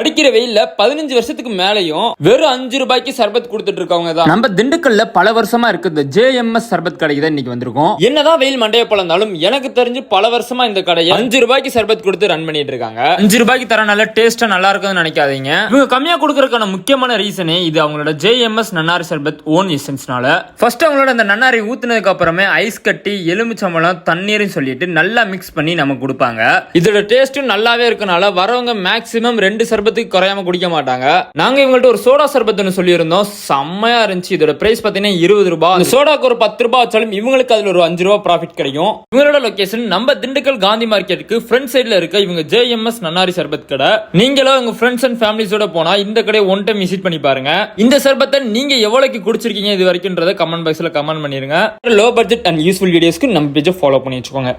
அடிக்கிற வெயில்ல பதினஞ்சு வருஷத்துக்கு மேலயும் வெறும் அஞ்சு ரூபாய்க்கு சர்பத் கொடுத்துட்டு இருக்கவங்க தான். நம்ம திண்டுக்கல்ல பல வருஷமா இருக்கு இந்த ஜேஎம்எஸ் சர்பத் கடைக்கு தான் இன்னைக்கு வந்திருக்கோம். என்னதான் வெயில் மண்டைய பிளந்தாலும் எனக்கு தெரிஞ்சு பல வருஷமா இந்த கடையை அஞ்சு ரூபாய்க்கு சர்பத் கொடுத்து ரன் பண்ணிட்டு இருக்காங்க. அஞ்சு ரூபாய்க்கு தர நல்ல டேஸ்டா நல்லா இருக்கும்னு நினைக்காதீங்க. இவங்க கம்மியா கொடுக்கறதுக்கான முக்கியமான ரீசனே இது அவங்களோட ஜேஎம்எஸ் நன்னாரி சர்பத் ஓன் எசன்ஸ்னால ஃபர்ஸ்ட் அவங்களோட அந்த நன்னாரி ஊத்துனதுக்கு அப்புறமே ஐஸ் கட்டி எலுமிச்சம்பழம் தண்ணீர்னு சொல்லிட்டு நல்லா மிக்ஸ் பண்ணி நமக்கு கொடுப்பாங்க. இதோட டேஸ்ட்டும் நல்லாவே இருக்கனால வரவங்க மேக்ஸிமம் ரெண்டு சர்பத்துக்கு குறையாம குடிக்க மாட்டாங்க. நாங்க இவங்கள்ட்ட ஒரு சோடா சர்பத்துன்னு சொல்லியிருந்தோம். செம்மையா இருந்துச்சு. இதோட பிரைஸ் பார்த்தீங்கன்னா இருபது ரூபாய் அந்த சோடாக்கு ஒரு பத்து ரூபாய் வச்சாலும் இவங்களுக்கு அதுல ஒரு அஞ்சு ரூபாய் ப்ராஃபிட் கிடைக்கும். இவங்களோட லொகேஷன் நம்ம திண்டுக்கல் காந்தி மார்க்கெட்டுக்கு ஃப்ரண்ட் சைட்ல இருக்க இவங்க ஜேஎம்எஸ் நன்னாரி சர்பத் கடை. நீங்களும் உங்க ஃப்ரெண்ட்ஸ் அண்ட் ஃபேமிலிஸோட போனா இந்த கடையை ஒன் டைம் விசிட் பண்ணி பாருங்க. இந்த சர்பத்தை நீங்க எவ்வளவுக்கு குடிச்சிருக்கீங்க இது வரைக்கும்ன்றத கமெண்ட் பாக்ஸ்ல கமெண்ட் பண்ணிருங்க. லோ பட்ஜெட் அண்ட் யூஸ்ஃபுல் வீடியோஸ்க்கு நம்ம பேஜை ஃபாலோ பண்ணி வச்சுக்கோங்க.